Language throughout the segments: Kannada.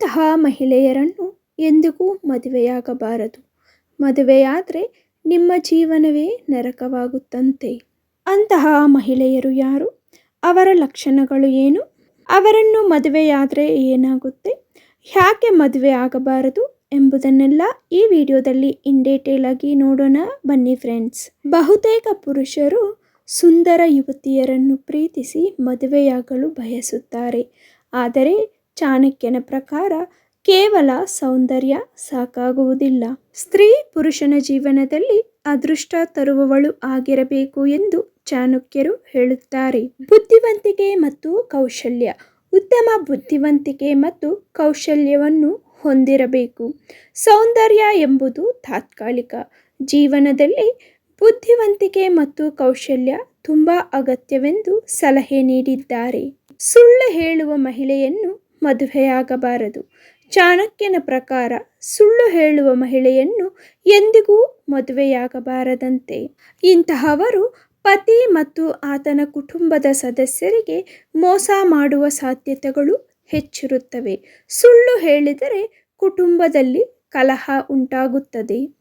ಇಂತಹ ಮಹಿಳೆಯರನ್ನು ಎಂದಿಗೂ ಮದುವೆಯಾಗಬಾರದು. ಮದುವೆಯಾದರೆ ನಿಮ್ಮ ಜೀವನವೇ ನರಕವಾಗುತ್ತಂತೆ. ಅಂತಹ ಮಹಿಳೆಯರು ಯಾರು? ಅವರ ಲಕ್ಷಣಗಳು ಏನು? ಅವರನ್ನು ಮದುವೆಯಾದರೆ ಏನಾಗುತ್ತೆ? ಯಾಕೆ ಮದುವೆ ಆಗಬಾರದು ಎಂಬುದನ್ನೆಲ್ಲ ಈ ವಿಡಿಯೋದಲ್ಲಿ ಇನ್ ಡೀಟೇಲ್ ಆಗಿ ನೋಡೋಣ ಬನ್ನಿ ಫ್ರೆಂಡ್ಸ್. ಬಹುತೇಕ ಪುರುಷರು ಸುಂದರ ಯುವತಿಯರನ್ನು ಪ್ರೀತಿಸಿ ಮದುವೆಯಾಗಲು ಬಯಸುತ್ತಾರೆ. ಆದರೆ ಚಾಣಕ್ಯನ ಪ್ರಕಾರ ಕೇವಲ ಸೌಂದರ್ಯ ಸಾಕಾಗುವುದಿಲ್ಲ. ಸ್ತ್ರೀ ಪುರುಷನ ಜೀವನದಲ್ಲಿ ಅದೃಷ್ಟ ತರುವವಳು ಆಗಿರಬೇಕು ಎಂದು ಚಾಣಕ್ಯರು ಹೇಳುತ್ತಾರೆ. ಬುದ್ಧಿವಂತಿಕೆ ಮತ್ತು ಕೌಶಲ್ಯ. ಉತ್ತಮ ಬುದ್ಧಿವಂತಿಕೆ ಮತ್ತು ಕೌಶಲ್ಯವನ್ನು ಹೊಂದಿರಬೇಕು. ಸೌಂದರ್ಯ ಎಂಬುದು ತಾತ್ಕಾಲಿಕ ಜೀವನದಲ್ಲಿ ಬುದ್ಧಿವಂತಿಕೆ ಮತ್ತು ಕೌಶಲ್ಯ ತುಂಬ ಅಗತ್ಯವೆಂದು ಸಲಹೆ ನೀಡಿದ್ದಾರೆ. ಸುಳ್ಳು ಹೇಳುವ ಮಹಿಳೆಯನ್ನು ಮದುವೆಯಾಗಬಾರದು. ಚಾಣಕ್ಯನ ಪ್ರಕಾರ ಸುಳ್ಳು ಹೇಳುವ ಮಹಿಳೆಯನ್ನು ಎಂದಿಗೂ ಮದುವೆಯಾಗಬಾರದಂತೆ. ಇಂತಹವರು ಪತಿ ಮತ್ತು ಆತನ ಕುಟುಂಬದ ಸದಸ್ಯರಿಗೆ ಮೋಸ ಮಾಡುವ ಸಾಧ್ಯತೆಗಳು ಹೆಚ್ಚಿರುತ್ತವೆ. ಸುಳ್ಳು ಹೇಳಿದರೆ ಕುಟುಂಬದಲ್ಲಿ ಕಲಹ ಉಂಟಾಗುತ್ತದೆ.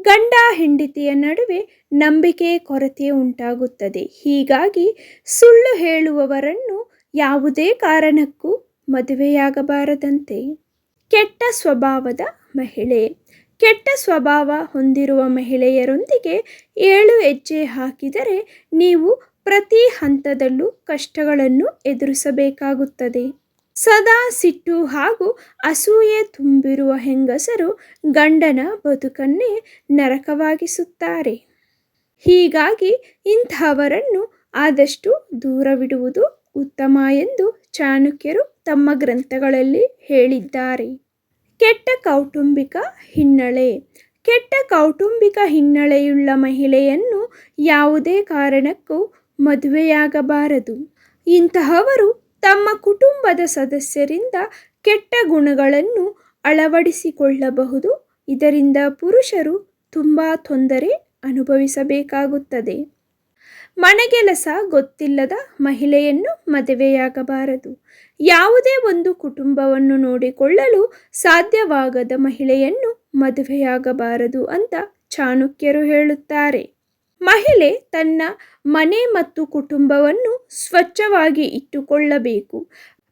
ಗಂಡ ಹೆಂಡತಿಯ ನಡುವೆ ನಂಬಿಕೆ ಕೊರತೆ ಉಂಟಾಗುತ್ತದೆ. ಹೀಗಾಗಿ ಸುಳ್ಳು ಹೇಳುವವರನ್ನು ಯಾವುದೇ ಕಾರಣಕ್ಕೂ ಮದುವೆಯಾಗಬಾರದಂತೆ. ಕೆಟ್ಟ ಸ್ವಭಾವದ ಮಹಿಳೆ. ಕೆಟ್ಟ ಸ್ವಭಾವ ಹೊಂದಿರುವ ಮಹಿಳೆಯರೊಂದಿಗೆ ಏಳು ಹೆಜ್ಜೆ ಹಾಕಿದರೆ ನೀವು ಪ್ರತಿ ಹಂತದಲ್ಲೂ ಕಷ್ಟಗಳನ್ನು ಎದುರಿಸಬೇಕಾಗುತ್ತದೆ. ಸದಾ ಸಿಟ್ಟು ಹಾಗೂ ಅಸೂಯೆ ತುಂಬಿರುವ ಹೆಂಗಸರು ಗಂಡನ ಬದುಕನ್ನೇ ನರಕವಾಗಿಸುತ್ತಾರೆ. ಹೀಗಾಗಿ ಇಂಥವರನ್ನು ಆದಷ್ಟು ದೂರವಿಡುವುದು ಉತ್ತಮ ಎಂದು ಚಾಣಕ್ಯರು ತಮ್ಮ ಗ್ರಂಥಗಳಲ್ಲಿ ಹೇಳಿದ್ದಾರೆ. ಕೆಟ್ಟ ಕೌಟುಂಬಿಕ ಹಿನ್ನೆಲೆ. ಕೆಟ್ಟ ಕೌಟುಂಬಿಕ ಹಿನ್ನೆಲೆಯುಳ್ಳ ಮಹಿಳೆಯನ್ನು ಯಾವುದೇ ಕಾರಣಕ್ಕೂ ಮದುವೆಯಾಗಬಾರದು. ಇಂತಹವರು ತಮ್ಮ ಕುಟುಂಬದ ಸದಸ್ಯರಿಂದ ಕೆಟ್ಟ ಗುಣಗಳನ್ನು ಅಳವಡಿಸಿಕೊಳ್ಳಬಹುದು. ಇದರಿಂದ ಪುರುಷರು ತುಂಬ ತೊಂದರೆ ಅನುಭವಿಸಬೇಕಾಗುತ್ತದೆ. ಮನೆಗೆಲಸ ಗೊತ್ತಿಲ್ಲದ ಮಹಿಳೆಯನ್ನು ಮದುವೆಯಾಗಬಾರದು. ಯಾವುದೇ ಒಂದು ಕುಟುಂಬವನ್ನು ನೋಡಿಕೊಳ್ಳಲು ಸಾಧ್ಯವಾಗದ ಮಹಿಳೆಯನ್ನು ಮದುವೆಯಾಗಬಾರದು ಅಂತ ಚಾಣಕ್ಯರು ಹೇಳುತ್ತಾರೆ. ಮಹಿಳೆ ತನ್ನ ಮನೆ ಮತ್ತು ಕುಟುಂಬವನ್ನು ಸ್ವಚ್ಛವಾಗಿ ಇಟ್ಟುಕೊಳ್ಳಬೇಕು.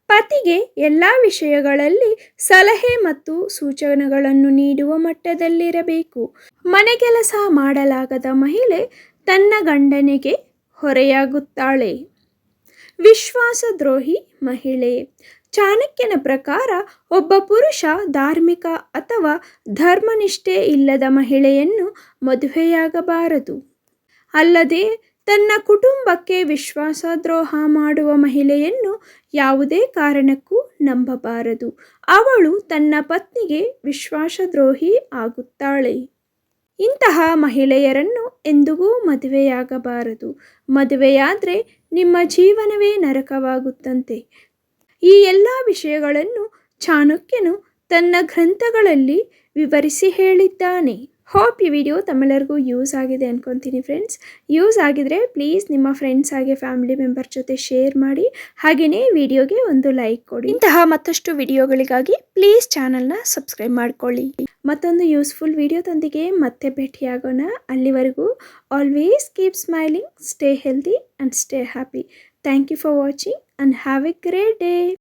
ಪತಿಗೆ ಎಲ್ಲ ವಿಷಯಗಳಲ್ಲಿ ಸಲಹೆ ಮತ್ತು ಸೂಚನೆಗಳನ್ನು ನೀಡುವ ಮಟ್ಟದಲ್ಲಿರಬೇಕು. ಮನೆಗೆಲಸ ಮಾಡಲಾಗದ ಮಹಿಳೆ ತನ್ನ ಗಂಡನಿಗೆ ಹೊರೆಯಾಗುತ್ತಾಳೆ. ವಿಶ್ವಾಸದ್ರೋಹಿ ಮಹಿಳೆ. ಚಾಣಕ್ಯನ ಪ್ರಕಾರ ಒಬ್ಬ ಪುರುಷ ಧಾರ್ಮಿಕ ಅಥವಾ ಧರ್ಮನಿಷ್ಠೆ ಇಲ್ಲದ ಮಹಿಳೆಯನ್ನು ಮದುವೆಯಾಗಬಾರದು. ಅಲ್ಲದೆ ತನ್ನ ಕುಟುಂಬಕ್ಕೆ ವಿಶ್ವಾಸದ್ರೋಹ ಮಾಡುವ ಮಹಿಳೆಯನ್ನು ಯಾವುದೇ ಕಾರಣಕ್ಕೂ ನಂಬಬಾರದು. ಅವಳು ತನ್ನ ಪತ್ನಿಗೆ ವಿಶ್ವಾಸದ್ರೋಹಿ ಆಗುತ್ತಾಳೆ. ಇಂತಹ ಮಹಿಳೆಯರನ್ನು ಎಂದಿಗೂ ಮದುವೆಯಾಗಬಾರದು. ಮದುವೆಯಾದರೆ ನಿಮ್ಮ ಜೀವನವೇ ನರಕವಾಗುತ್ತಂತೆ. ಈ ಎಲ್ಲ ವಿಷಯಗಳನ್ನು ಚಾಣಕ್ಯನು ತನ್ನ ಗ್ರಂಥಗಳಲ್ಲಿ ವಿವರಿಸಿ ಹೇಳಿದ್ದಾನೆ. ಹೋಪ್ ಈ ವಿಡಿಯೋ ತಮ್ಮೆಲ್ಲರಿಗೂ ಯೂಸ್ ಆಗಿದೆ ಅನ್ಕೊತೀನಿ ಫ್ರೆಂಡ್ಸ್ ಯೂಸ್ ಆಗಿದ್ರೆ ಪ್ಲೀಸ್ ನಿಮ್ಮ ಫ್ರೆಂಡ್ಸ್ ಹಾಗೆ ಫ್ಯಾಮಿಲಿ ಮೆಂಬರ್ ಜೊತೆ ಶೇರ್ ಮಾಡಿ ಹಾಗೆಯೇ ವಿಡಿಯೋಗೆ ಒಂದು ಲೈಕ್ ಕೊಡಿ. ಇಂತಹ ಮತ್ತಷ್ಟು ವಿಡಿಯೋಗಳಿಗಾಗಿ ಪ್ಲೀಸ್ ಚಾನಲ್ನ ಸಬ್ಸ್ಕ್ರೈಬ್ ಮಾಡ್ಕೊಳ್ಳಿ. ಮತ್ತೊಂದು ಯೂಸ್ಫುಲ್ ವಿಡಿಯೋದೊಂದಿಗೆ ಮತ್ತೆ ಭೇಟಿಯಾಗೋಣ. ಅಲ್ಲಿವರೆಗೂ always keep smiling stay healthy and stay happy thank you for watching and have a great day